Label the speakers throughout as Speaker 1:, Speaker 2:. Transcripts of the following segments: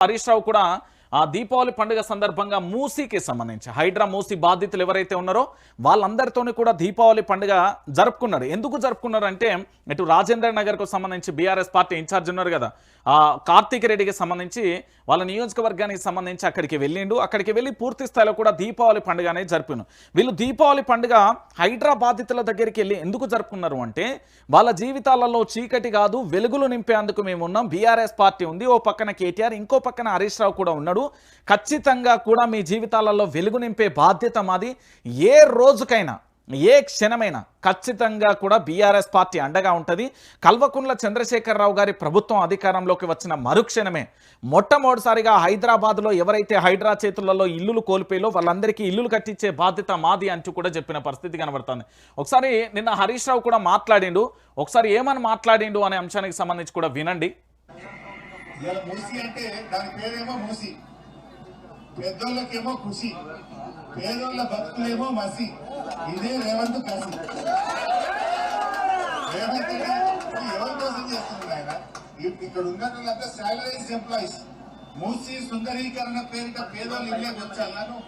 Speaker 1: హరీష్ రావు కూడా ఆ దీపావళి పండుగ సందర్భంగా మూసీకి సంబంధించి హైడ్రా మూసీ బాధితులు ఎవరైతే ఉన్నారో వాళ్ళందరితోని కూడా దీపావళి పండుగ జరుపుకున్నారు. ఎందుకు జరుపుకున్నారు అంటే ఇటు రాజేంద్ర నగర్కు సంబంధించి బీఆర్ఎస్ పార్టీ ఇన్ఛార్జ్ ఉన్నారు కదా. ఆ కార్తీక్ రెడ్డికి సంబంధించి వాళ్ళ నియోజకవర్గానికి సంబంధించి అక్కడికి వెళ్ళిండు. అక్కడికి వెళ్ళి పూర్తి స్థాయిలో కూడా దీపావళి పండుగ అనేది జరిపిను వీళ్ళు దీపావళి పండుగ హైడ్రా బాధితుల దగ్గరికి వెళ్ళి ఎందుకు జరుపుకున్నారు అంటే వాళ్ళ జీవితాలలో చీకటి కాదు వెలుగులు నింపేందుకు మేము ఉన్నాం. బీఆర్ఎస్ పార్టీ ఉంది. ఓ పక్కన కేటీఆర్ ఇంకో పక్కన హరీష్ రావు కూడా ఉన్నాడు. ఖచ్చితంగా కూడా మీ జీవితాలలో వెలుగు నింపే బాధ్యత మాది. ఏ రోజుకైనా ఏ క్షణమైనా ఖచ్చితంగా కూడా బీఆర్ఎస్ పార్టీ అండగా ఉంటుంది. కల్వకుంట్ల చంద్రశేఖరరావు గారి ప్రభుత్వం అధికారంలోకి వచ్చిన మరుక్షణమే మొట్టమొదటిసారిగా హైదరాబాద్లో ఎవరైతే హైడ్రా చేతులలో ఇల్లులు కోల్పోయో వాళ్ళందరికీ ఇల్లులు కట్టించే బాధ్యత మాది అంటూ కూడా చెప్పిన పరిస్థితి కనబడుతుంది. ఒకసారి నిన్న హరీష్ రావు కూడా మాట్లాడిండు. ఒకసారి ఏమని మాట్లాడిండు అనే అంశానికి సంబంధించి కూడా వినండి.
Speaker 2: ఇవాళ మూసి అంటే దాని పేరేమో మూసి. పెద్దోళ్ళకేమో ఖుషి పేదోళ్ళ భక్తులేమో మసి. ఇదే రేవంత్ కసి రేవంత్ ఎవరి కోసం ఆయన? ఇప్- ఇక్కడ ఉన్న వాళ్ళంతా సాలరీస్ ఎంప్లాయీస్. మూసి సుందరీకరణ పేరిట పేదోళ్ళు ఇల్లే వచ్చాను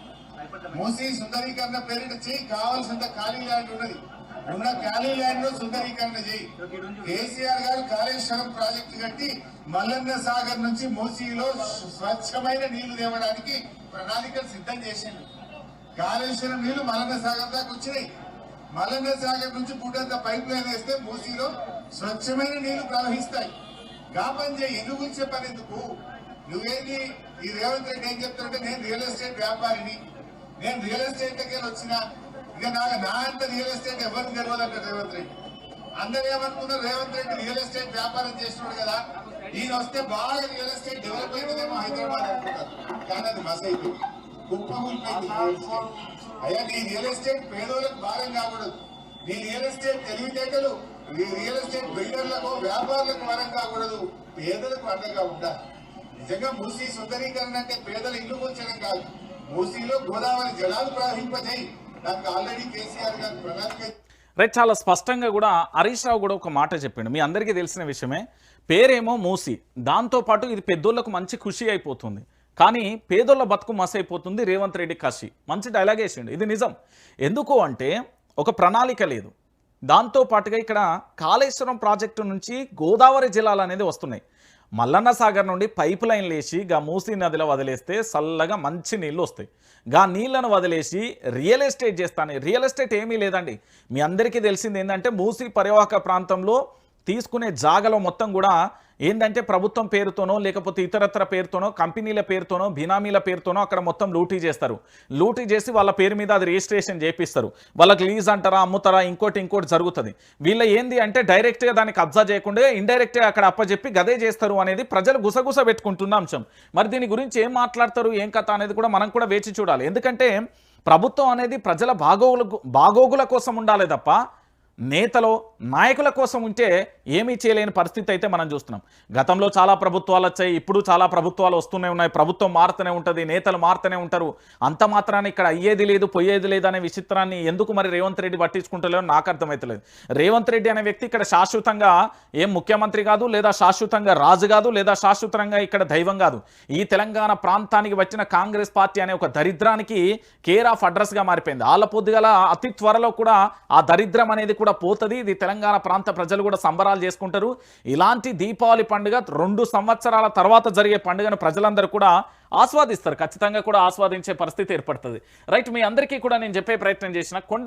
Speaker 2: మూసి సుందరీకరణ పేరిట చేయి కావాల్సినంత ఖాళీ ల్యాండ్ ఉన్నది. ఉన్న ఖాళీ ల్యాండ్లో సుందరీకరణ చేయి. కేసీఆర్ గారు కాళేశ్వరం ప్రాజెక్టు కట్టి మల్లన్న సాగర్ నుంచి మూసీలో స్వచ్ఛమైన నీళ్ళు తేవడానికి ప్రణాళికలు సిద్ధం చేసిండు. కాళేశ్వరం నీళ్ళు మల్లన్న సాగర్ దాకా వచ్చినాయి. మల్లన్న సాగర్ నుంచి పుట్టంత పైప్ లైన్ వేస్తే మూసీలో స్వచ్ఛమైన నీళ్ళు ప్రవహిస్తాయి. గాపం చేయి ఎందుకు గురించే పని ఎందుకు? ఈ రేవంత్ రెడ్డి ఏం చెప్తాడంటే నేను రియల్ ఎస్టేట్ వ్యాపారిని. నేను రియల్ ఎస్టేట్ దగ్గర వచ్చిన ఇక నాకు నా అంత రియల్ ఎస్టేట్ ఎవరికి తెలియదంట రేవంత్ రెడ్డి. అందరూ ఏమనుకున్నారు రేవంత్ రెడ్డి రియల్ ఎస్టేట్ వ్యాపారం చేస్తున్నాడు కదా. ఈయన వస్తే బాగా రియల్ ఎస్టేట్ డెవలప్ అవుతుందేమో హైదరాబాద్ అనుకుంటారు. కానీ అది మస్ అయిపోయింది. కుప్పకూలిపోయింది రియల్ ఎస్టేట్. అయ్యా నీ రియల్ ఎస్టేట్ పేదోళ్ళకి భారం కాకూడదు. నీ రియల్ ఎస్టేట్ తెలివితేటలు నీ రియల్ ఎస్టేట్ బిల్డర్లకు వ్యాపారులకు వరం కాకూడదు. పేదలకు అండగా ఉండాలి. నిజంగా మూసీ సుందరీకరణ అంటే పేదల ఇల్లు కూర్చడం కాదు. మూసీలో గోదావరి జలాలు ప్రవహింపజేయి. దానికి ఆల్రెడీ కేసీఆర్ గారు ప్రణాళిక
Speaker 1: రైట్ చాలా స్పష్టంగా కూడా హరీష్ రావు కూడా ఒక మాట చెప్పిండు. మీ అందరికీ తెలిసిన విషయమే పేరేమో మూసి. దాంతోపాటు ఇది పెద్దోళ్ళకు మంచి ఖుషి అయిపోతుంది. కానీ పేదోళ్ళ బతుకు మస్ అయిపోతుంది రేవంత్ రెడ్డి కసి. మంచి డైలాగ్ వేసిండు. ఇది నిజం. ఎందుకు అంటే ఒక ప్రణాళిక లేదు. దాంతోపాటుగా ఇక్కడ కాళేశ్వరం ప్రాజెక్టు నుంచి గోదావరి జిల్లాలు అనేది వస్తున్నాయి. మల్లన్న సాగర్ నుండి పైప్ లైన్ లేచి గా మూసీ నదిలో వదిలేస్తే చల్లగా మంచి నీళ్ళు వస్తాయి. గా నీళ్ళను వదిలేసి రియల్ ఎస్టేట్ చేస్తాను. రియల్ ఎస్టేట్ ఏమీ లేదండి. మీ అందరికీ తెలిసింది ఏంటంటే మూసీ పరివాహక ప్రాంతంలో తీసుకునే జాగలో మొత్తం కూడా ఏంటంటే ప్రభుత్వం పేరుతోనో లేకపోతే ఇతరత్ర పేరుతోనో కంపెనీల పేరుతోనో బినామీల పేరుతోనో అక్కడ మొత్తం లూటీ చేస్తారు. లూటీ చేసి వాళ్ళ పేరు మీద అది రిజిస్ట్రేషన్ చేపిస్తారు. వాళ్ళకి లీజ్ అంటారా అమ్ముతారా ఇంకోటి ఇంకోటి జరుగుతుంది. వీళ్ళ ఏంది అంటే డైరెక్ట్గా దాన్ని కబ్జా చేయకుండా ఇండైరెక్ట్గా అక్కడ అప్పచెప్పి గదే చేస్తారు అనేది ప్రజలు గుసగుస పెట్టుకుంటున్న అంశం. మరి దీని గురించి ఏం మాట్లాడతారు ఏం కథ అనేది కూడా మనం కూడా వేచి చూడాలి. ఎందుకంటే ప్రభుత్వం అనేది ప్రజల బాగోగుల బాగోగుల కోసం ఉండాలి తప్ప నేతలో నాయకుల కోసం ఉంటే ఏమీ చేయలేని పరిస్థితి అయితే మనం చూస్తున్నాం. గతంలో చాలా ప్రభుత్వాలు వచ్చాయి ఇప్పుడు చాలా ప్రభుత్వాలు వస్తూనే ఉన్నాయి. ప్రభుత్వం మారుతూనే ఉంటుంది నేతలు మారుతూనే ఉంటారు. అంత మాత్రాన్ని ఇక్కడ అయ్యేది లేదు పోయేది లేదు అనే విచిత్రాన్ని ఎందుకు మరి రేవంత్ రెడ్డి పట్టించుకుంటలేదో నాకు అర్థమవుతలేదు రేవంత్ రెడ్డి అనే వ్యక్తి ఇక్కడ శాశ్వతంగా ఏం ముఖ్యమంత్రి కాదు లేదా శాశ్వతంగా రాజు కాదు లేదా శాశ్వతంగా ఇక్కడ దైవం కాదు. ఈ తెలంగాణ ప్రాంతానికి వచ్చిన కాంగ్రెస్ పార్టీ అనే ఒక దరిద్రానికి కేర్ ఆఫ్ అడ్రస్గా మారిపోయింది. వాళ్ళ పొద్దుగల అతి త్వరలో కూడా ఆ దరిద్రం అనేది కూడా పోతుంది. ఇది తెలంగాణ ప్రాంత ప్రజలు కూడా సంబరాలు చేసుకుంటారు. ఇలాంటి దీపావళి పండుగ రెండు సంవత్సరాల తర్వాత జరిగే పండుగను ప్రజలందరూ కూడా ఆస్వాదిస్తారు. ఖచ్చితంగా కూడా ఆస్వాదించే పరిస్థితి ఏర్పడుతుంది. రైట్ మీ అందరికీ కూడా నేను చెప్పే ప్రయత్నం చేసిన